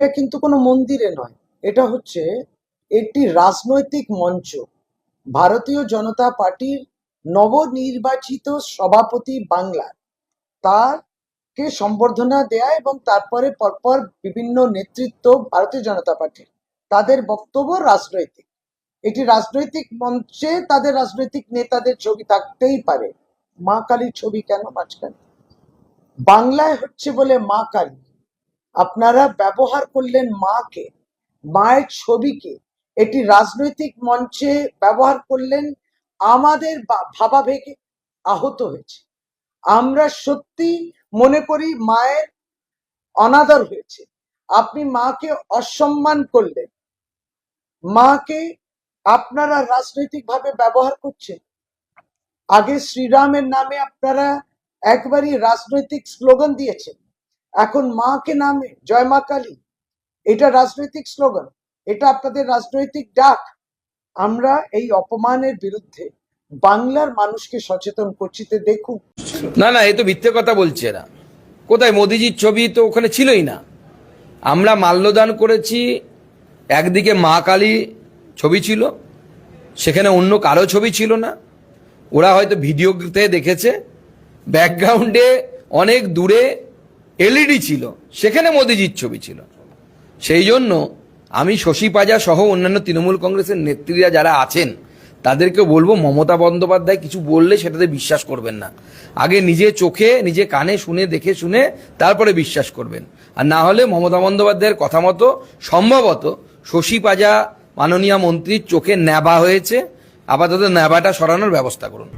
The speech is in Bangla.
এটা কিন্তু কোনো মন্দিরে নয়। এটা হচ্ছে একটি রাজনৈতিক মঞ্চ। ভারতীয় জনতা পার্টির নবনির্বাচিত সভাপতি বাংলার তারকে সম্বর্ধনা দেয়া এবং তারপরে পরপর বিভিন্ন নেতৃত্ব ভারতীয় জনতা পার্টির। তাদের বক্তব্য রাজনৈতিক। এটি রাজনৈতিক মঞ্চে তাদের রাজনৈতিক নেতাদের ছবি থাকতেই পারে। মা কালীর ছবি কেন মাঝখানে? বাংলায় হচ্ছে বলে মা কালী। আপনারা ব্যবহার করলেন মাকে, মায়ের ছবিকে। এটি রাজনৈতিক মঞ্চে ব্যবহার করলেন আমাদের ভাবাবেগে আহত হয়েছে। আমরা সত্যি মনে করি মায়ের অনাদর হয়েছে। আপনি মাকে অসম্মান করলেন। মাকে আপনারা রাজনৈতিকভাবে ব্যবহার করছেন। আগে শ্রীরামের নামে আপনারা একবারই রাজনৈতিক স্লোগান দিয়েছেন। এখন মাকে নামে, জয় মা কালী। এটা রাজনৈতিক স্লোগান, এটা আপনাদের রাজনৈতিক ডাক। আমরা এই অপমানের বিরুদ্ধে বাংলার মানুষকে সচেতন করছি, তো দেখুন। না না, এ তো মিথ্যে কথা বলছে না কোথায়? মোদিজির ছবি তো ওখানে ছিলই না। আমরা মাল্যদান করেছি, একদিকে মা কালী ছবি ছিল, সেখানে অন্য কারও ছবি ছিল না। ওরা হয়তো ভিডিওতে দেখেছে। ব্যাকগ্রাউন্ডে অনেক দূরে এলইডি ছিল, সেখানে মোদিজির ছবি ছিল। সেই জন্য আমি শশী পাজা সহ অন্যান্য তৃণমূল কংগ্রেসের নেত্রীরা যারা আছেন তাদেরকে বলব মমতা বন্দ্যোপাধ্যায় কিছু বললে সেটাতে বিশ্বাস করবেন না। আগে নিজে চোখে, নিজে কানে শুনে, দেখে শুনে তারপরে বিশ্বাস করবেন। আর না হলে মমতা বন্দ্যোপাধ্যায়ের কথা মতো সম্ভবত শশী পাজা মাননীয় মন্ত্রীর চোখে ন্যাবা হয়েছে। আপাতত ন্যাবাটা সরানোর ব্যবস্থা করুন।